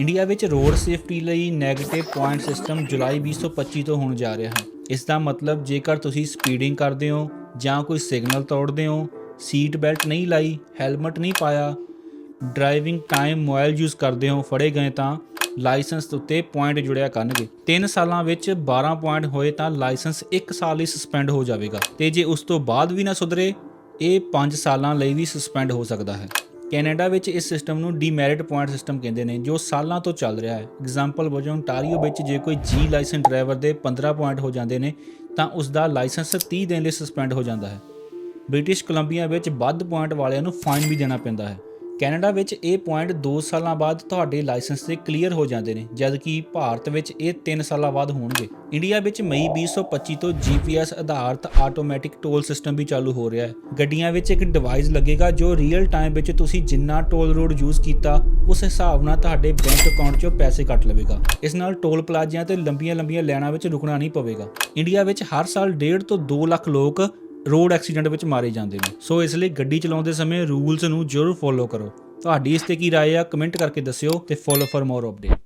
India ਵਿੱਚ road safety ਲਈ negative point system ਜੁਲਾਈ 2025 ਤੋਂ ਹੋਣ ਜਾ ਰਿਹਾ। ਹੈ ਇਸ ਦਾ ਮਤਲਬ ਜੇਕਰ ਤੁਸੀਂ ਸਪੀਡਿੰਗ ਕਰਦੇ ਹੋ ਜਾਂ ਕੋਈ ਸਿਗਨਲ ਤੋੜਦੇ ਹੋ ਸੀਟ ਬੈਲਟ ਨਹੀਂ ਲਾਈ ਹੈਲਮਟ ਨਹੀਂ ਪਾਇਆ ਡਰਾਈਵਿੰਗ ਟਾਈਮ ਮੋਬਾਈਲ ਯੂਜ਼ ਕਰਦੇ ਹੋ, ਫੜੇ ਗਏ ਤਾਂ ਲਾਇਸੈਂਸ ਉੱਤੇ ਪੁਆਇੰਟ ਜੁੜਿਆ ਕਰਨਗੇ। 3 ਸਾਲਾਂ ਵਿੱਚ 12 ਪੁਆਇੰਟ ਹੋਏ ਤਾਂ ਲਾਇਸੈਂਸ 1 ਸਾਲ ਲਈ ਸਸਪੈਂਡ ਹੋ ਜਾਵੇਗਾ। ਤੇ ਜੇ ਉਸ ਤੋਂ ਬਾਅਦ ਵੀ ਨਾ ਸੁਧਰੇ, ਇਹ 5 ਸਾਲਾਂ ਲਈ ਵੀ ਸਸਪੈਂਡ ਹੋ ਸਕਦਾ ਹੈ। ਕੈਨੇਡਾ ਵਿੱਚ ਇਸ ਸਿਸਟਮ ਨੂੰ ਡੀਮੈਰਿਟ ਪੁਆਇੰਟ ਸਿਸਟਮ ਕਹਿੰਦੇ ਨੇ, ਜੋ ਸਾਲਾਂ ਤੋਂ ਚੱਲ ਰਿਹਾ ਹੈ। ਐਗਜ਼ਾਮਪਲ ਵਜੋਂ ontario ਵਿੱਚ ਜੇ ਕੋਈ ਜੀ ਲਾਇਸੈਂਸ ਡਰਾਈਵਰ ਦੇ 15 ਪੁਆਇੰਟ ਹੋ ਜਾਂਦੇ ਨੇ, ਤਾਂ ਉਸ ਦਾ ਲਾਇਸੈਂਸ 30 ਦਿਨ ਲਈ ਸਸਪੈਂਡ ਹੋ ਜਾਂਦਾ ਹੈ। ਬ੍ਰਿਟਿਸ਼ ਕੋਲੰਬੀਆ ਵਿੱਚ ਵੱਧ ਪੁਆਇੰਟ ਵਾਲਿਆਂ ਨੂੰ ਫਾਈਨ ਵੀ ਦੇਣਾ ਪੈਂਦਾ ਹੈ। ਕੈਨੇਡਾ ਵਿੱਚ ਇਹ ਪੁਆਇੰਟ 2 ਸਾਲਾਂ ਬਾਅਦ ਤੁਹਾਡੇ ਲਾਇਸੈਂਸ ਤੇ ਕਲੀਅਰ ਹੋ ਜਾਂਦੇ ਨੇ, ਜਦਕਿ ਭਾਰਤ ਵਿੱਚ ਇਹ 3 ਸਾਲਾਂ ਬਾਅਦ ਹੋਣਗੇ। ਇੰਡੀਆ ਵਿੱਚ ਮਈ 2025 ਤੋਂ GPS ਆਧਾਰਿਤ ਆਟੋਮੈਟਿਕ ਟੋਲ ਸਿਸਟਮ ਵੀ ਚਾਲੂ ਹੋ ਰਿਹਾ ਹੈ। ਗੱਡੀਆਂ ਵਿੱਚ ਇੱਕ ਡਿਵਾਈਸ ਲੱਗੇਗਾ ਜੋ ਰੀਅਲ ਟਾਈਮ ਵਿੱਚ ਤੁਸੀਂ ਜਿੰਨਾ ਟੋਲ ਰੋਡ ਯੂਜ਼ ਕੀਤਾ, ਉਸ ਹਿਸਾਬ ਨਾਲ ਤੁਹਾਡੇ ਬੈਂਕ ਅਕਾਊਂਟ 'ਚੋਂ ਪੈਸੇ ਕੱਟ ਲਵੇਗਾ। ਇਸ ਨਾਲ ਟੋਲ ਪਲਾਜ਼ਿਆਂ ਤੇ ਲੰਬੀਆਂ-ਲੰਬੀਆਂ ਲਾਈਨਾਂ ਵਿੱਚ ਰੁਕਣਾ ਨਹੀਂ ਪਵੇਗਾ। ਇੰਡੀਆ ਵਿੱਚ ਹਰ ਸਾਲ 1.5 ਤੋਂ 2 ਲੱਖ ਲੋਕ ਰੋਡ ਐਕਸੀਡੈਂਟ ਵਿੱਚ ਮਾਰੇ ਜਾਂਦੇ ਨੇ। ਸੋ ਇਸ ਲਈ ਗੱਡੀ ਚਲਾਉਂਦੇ ਸਮੇਂ ਰੂਲਸ ਨੂੰ ਜ਼ਰੂਰ ਫੋਲੋ ਕਰੋ। ਤੁਹਾਡੀ ਇਸ ਤੇ ਕੀ رائے ਆ, ਕਮੈਂਟ ਕਰਕੇ ਦੱਸਿਓ ਤੇ ਫੋਲੋ ਫॉर ਮੋਰ ਅਪਡੇਟ।